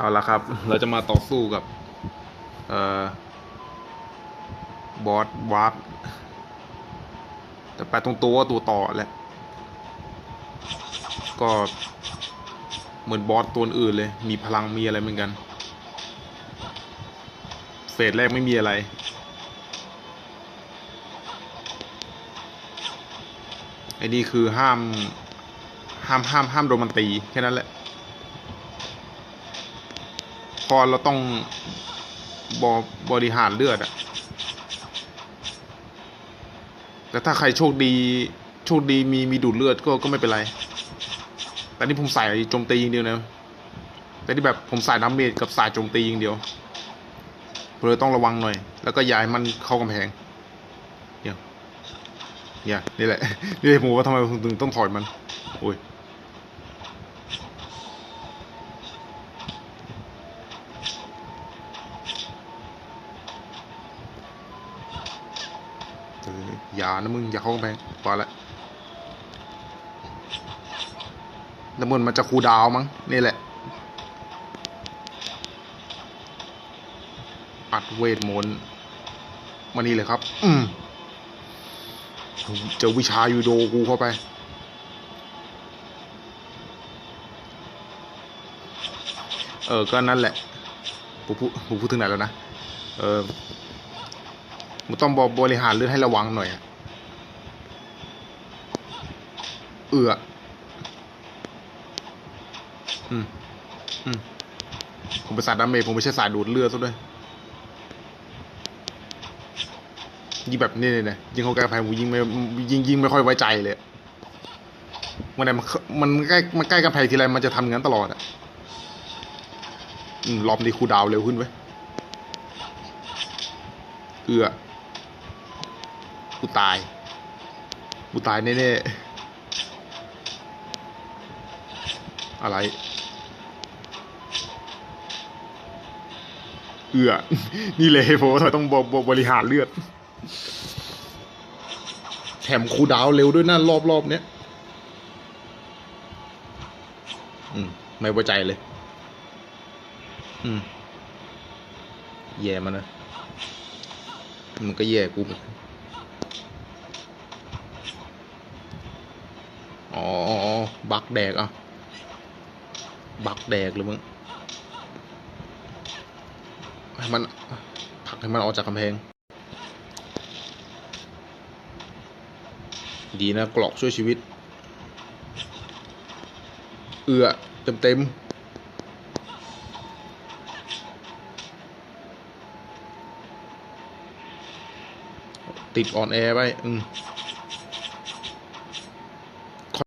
เอาละครับ เราจะมาต่อสู้กับ เอ่อบอสวาร์ปแต่ไปตรงตัวตัวต่อแหละก็เหมือนบอสตัวอื่นเลย มีพลังมีอะไรเหมือนกัน เฟสแรกไม่มีอะไร ไอ้นี่คือห้าม ห้ามห้ามห้ามโดนมันตี แค่นั้นแหละ พอเราต้องบบริหารเลือดอะแต่ถ้าใครโชคดีโชคดีมีมีดูดเลือดก็ก็ไม่เป็นไร แต่นี่ผมใส่โจมตีอย่างเดียวนะ แต่ที่แบบผมใส่น้ำเมจกับสายโจมตีอย่างเดียวเลยต้องระวังหน่อย แล้วก็ย่าให้มันเข้ากำแพงเนี่ยเนี่ยนี่แหละ นี่ผมว่าทำไมผมถึงต้องถอยมัน โอ้ย อออย่านะมึงอย่าเข้ากำแพงพอละแล้วมันมันจะคูดาวมั้งนี่แหละ อัดเวทมนต์มานี่เลยครับ อืมเจอวิชายูโดกูเข้าไป เออ ก็นั่นแหละผมพูดผมพูดถึงไหนแล้วนะ เออ มันต้องบบริหารเลือให้ระวังหน่อยเอืออืมอืมผมเป็นสายดาเมจผมไม่ใช่สายดูดเลือดซะด้วยยิงแบบนี้เลยนะยิงเขาใกล้กำแพงผมยิงไม่ยิงยิงไม่ค่อยไว้ใจเลยวันไหนมันมันใกล้มันใกล้กำแพงทีไรมันจะทำงั้นตลอดอะอืมรอบนี้คูดาวเร็วขึ้นเว้เอือ กูตาย กูตายแน่ๆ อะไร เอือ นี่เลยผมว่าต้องบบบริหารเลือด แถมคูดาวน์เร็วด้วยนะรอบรอบๆเนี้ยอืม ไม่ไว้ใจเลย อืม แย่มันนะมันก็แย่กูเหมือนกัน อ๋อ บักแดกอะ บักแดกหรือมึงให้มันผลักให้มันออกจากกำแพง ดีนะกรอกช่วยชีวิต เอือเต็มเต็มติดออนแอร์ไปอืม